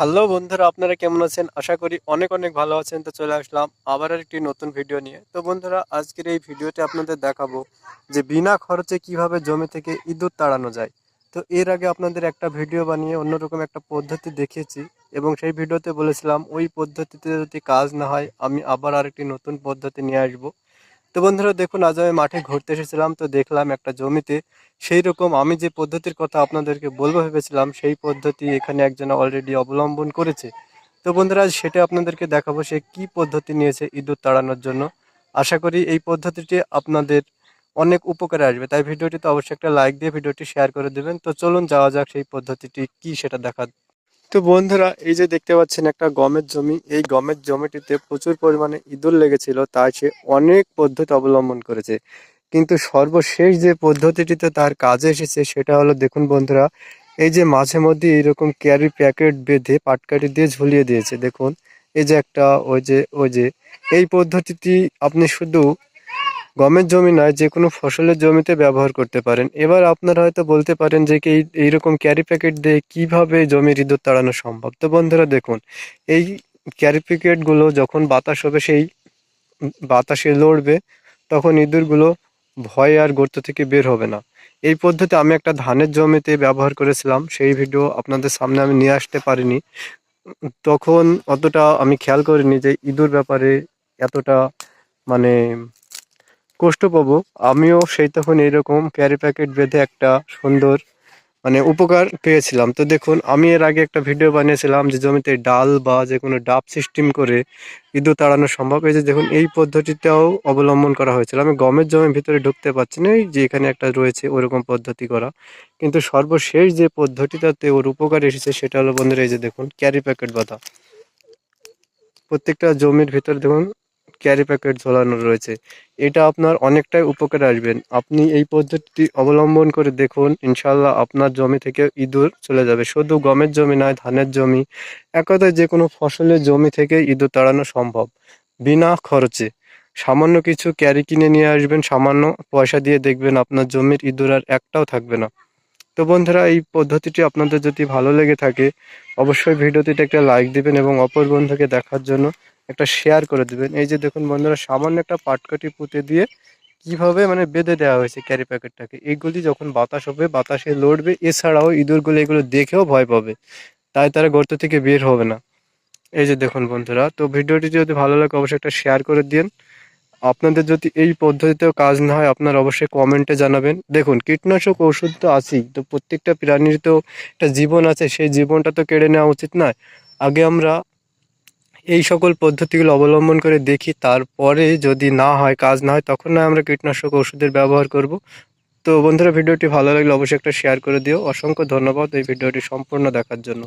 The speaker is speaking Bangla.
হ্যালো বন্ধুরা, আপনারা কেমন আছেন? আশা করি অনেক অনেক ভালো আছেন। তো চলে আসলাম আবার একটি নতুন ভিডিও নিয়ে। তো বন্ধুরা, আজকের এই ভিডিওতে আপনাদের দেখাবো যে বিনা খরচে কীভাবে জমি থেকে ইঁদুর তাড়ানো যায়। তো এর আগে আপনাদের একটা ভিডিও বানিয়ে অন্যরকম একটা পদ্ধতি দেখিয়েছি এবং সেই ভিডিওতে বলেছিলাম, ওই পদ্ধতিতে যদি কাজ না হয়, আমি আবার আরেকটি নতুন পদ্ধতি নিয়ে আসব। তো বন্ধুরা দেখুন, আজ আমি মাঠে ঘুরতে এসেছিলাম, তো দেখলাম একটা জমিতে সেই রকম আমি যে পদ্ধতির কথা আপনাদেরকে বলব ভেবেছিলাম, সেই পদ্ধতি এখানে একজন অলরেডি অবলম্বন করেছে। তো বন্ধুরা, আজ সেটা আপনাদেরকে দেখাবো, সে কি পদ্ধতি নিয়েছে ইঁদুর তাড়ানোর জন্য। আশা করি এই পদ্ধতিটি আপনাদের অনেক উপকারে আসবে। তাই ভিডিওটিতে অবশ্যই একটা লাইক দিয়ে ভিডিওটি শেয়ার করে দেবেন। তো চলুন, যাওয়া যাক সেই পদ্ধতিটি কি সেটা দেখা তো বন্ধুরা, এই যে দেখতে পাচ্ছেন একটা গমের জমি। এই গমের জমিটিতে প্রচুর পরিমাণে ইঁদুর লেগেছিল তাই সে অনেক পদ্ধতি অবলম্বন করেছে। কিন্তু সর্বশেষ যে পদ্ধতিটিতে তার কাজে এসেছে, সেটা হলো, দেখুন বন্ধুরা, এই যে মাঝে মধ্যে এইরকম ক্যারি প্যাকেট বেঁধে পাটকাঠি দিয়ে ঝুলিয়ে দিয়েছে। দেখুন, এই যে একটা, ওই যে ওই যে, এই পদ্ধতিটি আপনি শুধু গমের জমি নয়, যে কোনো ফসলের জমিতে ব্যবহার করতে পারেন। এবার আপনারা হয়তো বলতে পারেন যে কি এই, এইরকম ক্যারি প্যাকেট দিয়ে কীভাবে জমির ইঁদুর তাড়ানো সম্ভব? তো বন্ধুরা দেখুন, এই ক্যারি প্যাকেটগুলো যখন বাতাস হবে, সেই বাতাসে লড়বে, তখন ইঁদুরগুলো ভয় আর গর্ত থেকে বের হবে না। এই পদ্ধতি আমি একটা ধানের জমিতে ব্যবহার করেছিলাম, সেই ভিডিও আপনাদের সামনে আমি নিয়ে আসতে পারিনি। তখন অতটা আমি খেয়াল করিনি যে ইঁদুর ব্যাপারে এতটা মানে কষ্ট পাবো। আমিও সেই তখন এইরকম ক্যারি প্যাকেট বেঁধে একটা সুন্দর মানে উপকার পেয়েছিলাম। তো দেখুন, আমি এর আগে একটা ভিডিও বানিয়েছিলাম যে জমিতে ডাল বা যে কোনো ডাব সিস্টেম করে ইঁদুর তাড়ানো সম্ভব যে দেখুন, এই পদ্ধতিটাও অবলম্বন করা হয়েছিল। আমি গমের জমির ভিতরে ঢুকতে পারছি না যে এখানে একটা রয়েছে ওরকম পদ্ধতি করা। কিন্তু সর্বশেষ যে পদ্ধতিটাতে ওর উপকার এসেছে সেটা হলো বন্ধুরা, এই যে দেখুন ক্যারি প্যাকেট বাঁধা। প্রত্যেকটা জমির ভিতরে দেখুন ক্যারি প্যাকেট ঝোলানো রয়েছে। এটা আপনার অনেকটাই উপকারে আসবেন আপনি এই পদ্ধতিটি অবলম্বন করে দেখুন ইনশাল্লাহ আপনার জমি থেকে ইঁদুর চলে যাবে। শুধু গমের জমি নয়, ধানের জমি এক কথায় যে কোনো ফসলের জমি থেকে ইঁদুর তাড়ানো সম্ভব। বিনা খরচে। সামান্য কিছু ক্যারি কিনে নিয়ে আসবেন, সামান্য পয়সা দিয়ে দেখবেন আপনার জমির ইঁদুর আর একটাও থাকবে না। তো বন্ধুরা, এই পদ্ধতিটি আপনাদের যদি ভালো লেগে থাকে, অবশ্যই ভিডিওটিতে একটা লাইক দিবেন এবং অপর বন্ধুকে দেখার জন্য একটা শেয়ার করে দিবেন। এই যে দেখুন বন্ধুরা, সামান্য একটা পাটকাঠি পুঁতে দিয়ে কীভাবে মানে বেঁধে দেওয়া হয়েছে ক্যারি প্যাকেটটাকে এইগুলি যখন বাতাস হবে, বাতাসে লড়বে, এছাড়াও ইঁদুরগুলো এগুলো দেখেও ভয় পাবে। তাই তারা গর্ত থেকে বের হবে না। এই যে দেখুন বন্ধুরা, তো ভিডিওটি যদি ভালো লাগে অবশ্যই একটা শেয়ার করে দিন। আপনাদের যদি এই পদ্ধতিতেও কাজ না হয়, আপনারা অবশ্যই কমেন্টে জানাবেন। দেখুন, কীটনাশক ওষুধ তো আছেই, তো প্রত্যেকটা প্রাণীর তো একটা জীবন আছে। সেই জীবনটা তো কেড়ে নেওয়া উচিত নয়। আগে আমরা এই সকল পদ্ধতিগুলো অবলম্বন করে দেখি, তারপরে যদি না হয়, কাজ না হয়, তখন না আমরা কীটনাশক ওষুধের ব্যবহার করব। তো বন্ধুরা, ভিডিওটি ভালো লাগলে অবশ্যই একটা শেয়ার করে দিও। অসংখ্য ধন্যবাদ এই ভিডিওটি সম্পূর্ণ দেখার জন্য।